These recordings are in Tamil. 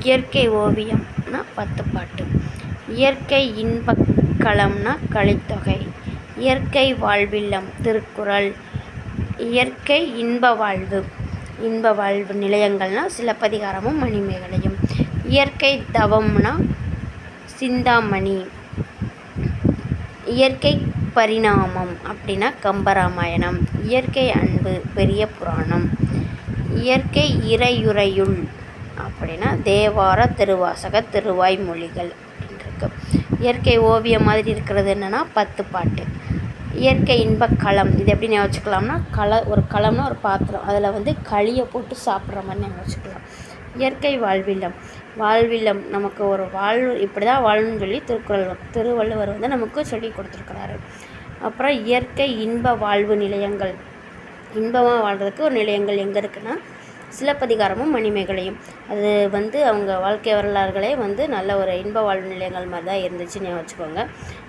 இயற்கை ஓவியம்னா பத்து பாட்டு. இயற்கை இன்பக்களம்னா கலித்தொகை இயற்கை வாழ்வில்லம் திருக்குறள். இயற்கை இன்ப வாழ்வு. இன்ப வாழ்வு நிலையங்கள்னா சிலப்பதிகாரமும் மணிமேகலையும். இயற்கை தவம்னா சிந்தாமணி. இயற்கை பரிணாமம் அப்படின்னா கம்பராமாயணம். இயற்கை அன்பு பெரிய புராணம். இயற்கை இறையுறையுள் அப்படின்னா தேவார திருவாசக திருவாய்மொழிகள் மொழிகள் இருக்கு இயற்கை ஓவியம் மாதிரி இருக்கிறது என்னென்னா பத்து பாட்டு. இயற்கை இன்ப களம் இது எப்படி ஞாபகம் வச்சுக்கலாம்னா கள ஒரு களம்னா ஒரு பாத்திரம். அதில் வந்து களியை போட்டு சாப்பிட்ற மாதிரி ஞாபகம் வச்சுக்கலாம். இயற்கை வாழ்வில்லம் வாழ்வில்லம் நமக்கு ஒரு வாழ்வு இப்படி தான் வாழணும்னு சொல்லி திருக்குறள் திருவள்ளுவர் வந்து நமக்கு சொல்லி கொடுத்துருக்குறாரு. அப்புறம் இயற்கை இன்ப வாழ்வு நிலையங்கள். இன்பமாக வாழ்கிறதுக்கு ஒரு நிலையங்கள் எங்கே இருக்குன்னா சிலப்பதிகாரமும் மணிமேகலையும். அது வந்து அவங்க வாழ்க்கை வரலாறுகளே வந்து நல்ல ஒரு இன்ப வாழ்வு நிலையங்கள் மாதிரி தான் இருந்துச்சுன்னு வச்சுக்கோங்க.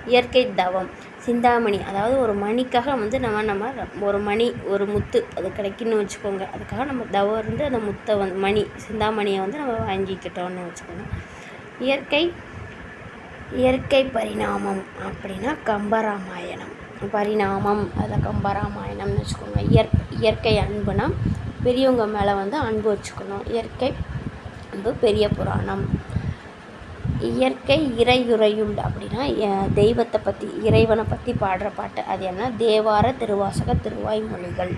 இயற்கை தவம் சிந்தாமணி அதாவது ஒரு மணிக்காக வந்து நம்ம நம்ம ஒரு மணி ஒரு முத்து அது கிடைக்குன்னு வச்சுக்கோங்க. அதுக்காக நம்ம தவம் இருந்து அந்த முத்தை வந்து மணி சிந்தாமணியை வந்து நம்ம வாங்கிக்கிட்டோம்னு வச்சுக்கோங்க. இயற்கை இயற்கை பரிணாமம் அப்படின்னா கம்பராமாயணம். பரிணாமம் அதில் கம்பராமாயணம்னு வச்சுக்கோங்க. இயற் இயற்கை அன்புனா பெரியவங்க மேலே வந்து அன்பு வச்சுக்கணும். இயற்கை அன்பு பெரிய புராணம். இயற்கை இறையுறையும் அப்படின்னா தெய்வத்தை பற்றி இறைவனை பற்றி பாடுற பாட்டு. அது என்ன? தேவார திருவாசக திருவாய்மொழிகள்.